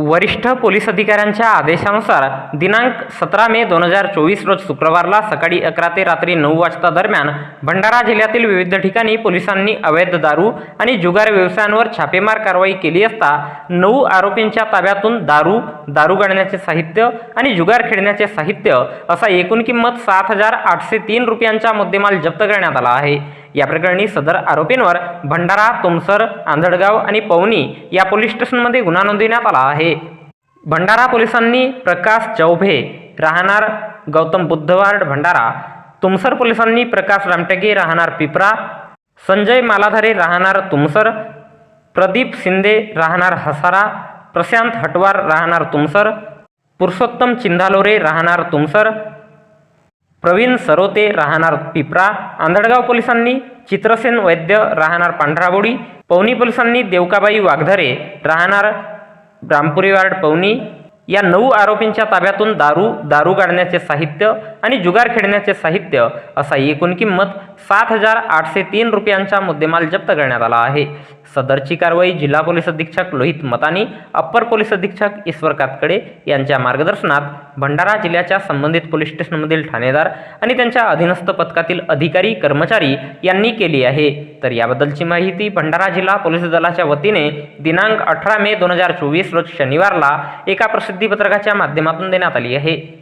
वरिष्ठ पोलीस अधिकाऱ्यांच्या आदेशानुसार दिनांक सतरा मे दोन हजार चोवीस रोज शुक्रवारला सकाळी अकरा ते रात्री नऊ वाजता दरम्यान भंडारा जिल्ह्यातील विविध ठिकाणी पोलिसांनी अवैध दारू आणि जुगार व्यवसायांवर छापेमार कारवाई केली असता नऊ आरोपींच्या ताब्यातून दारू दारू गाळण्याचे साहित्य आणि जुगार खेळण्याचे साहित्य असा एकूण किंमत सात हजार आठशे तीन रुपयांचा मुद्देमाल जप्त करण्यात आला आहे. या प्रकरणी सदर आरोपींवर भंडारा तुमसर आंधळगाव आणि पवनी या पोलीस स्टेशनमध्ये गुन्हा नोंदविण्यात आला आहे. भंडारा पोलिसांनी प्रकाश चौभे राहणार गौतम बुद्धवार्ड भंडारा तुमसर पोलिसांनी प्रकाश रामटेके राहणार पिपरा संजय मालाधारे राहणार तुमसर प्रदीप शिंदे राहणार हसारा प्रशांत हटवार राहणार तुमसर पुरुषोत्तम चिंधालोरे राहणार तुमसर प्रवीण सरोते राहणार पिपरा आंधळगाव पोलिसांनी चित्रसेन वैद्य राहणार पांढराबोडी पवनी पोलिसांनी देवकाबाई वाघधरे राहणार रामपुरी वार्ड पवनी या नऊ आरोपींच्या ताब्यातून दारू दारू गाडण्याचे साहित्य आणि जुगार खेळण्याचे साहित्य असा एकूण किंमत सात हजार आठशे तीन रुपयांचा मुद्देमाल जप्त करण्यात आला आहे. सदरची कारवाई जिल्हा पोलीस अधीक्षक लोहित मतानी अप्पर पोलीस अधीक्षक ईश्वर कातकडे यांच्या मार्गदर्शनात भंडारा जिल्ह्याच्या संबंधित पोलीस स्टेशनमधील ठाणेदार आणि त्यांच्या अधीनस्थ पथकातील अधिकारी कर्मचारी यांनी केली आहे. तर याबद्दलची माहिती भंडारा जिल्हा पोलीस दलाच्या वतीने दिनांक अठरा मे दोन हजार चोवीस रोज शनिवारला एका प्रसिद्धीपत्रकाच्या माध्यमातून देण्यात आली आहे.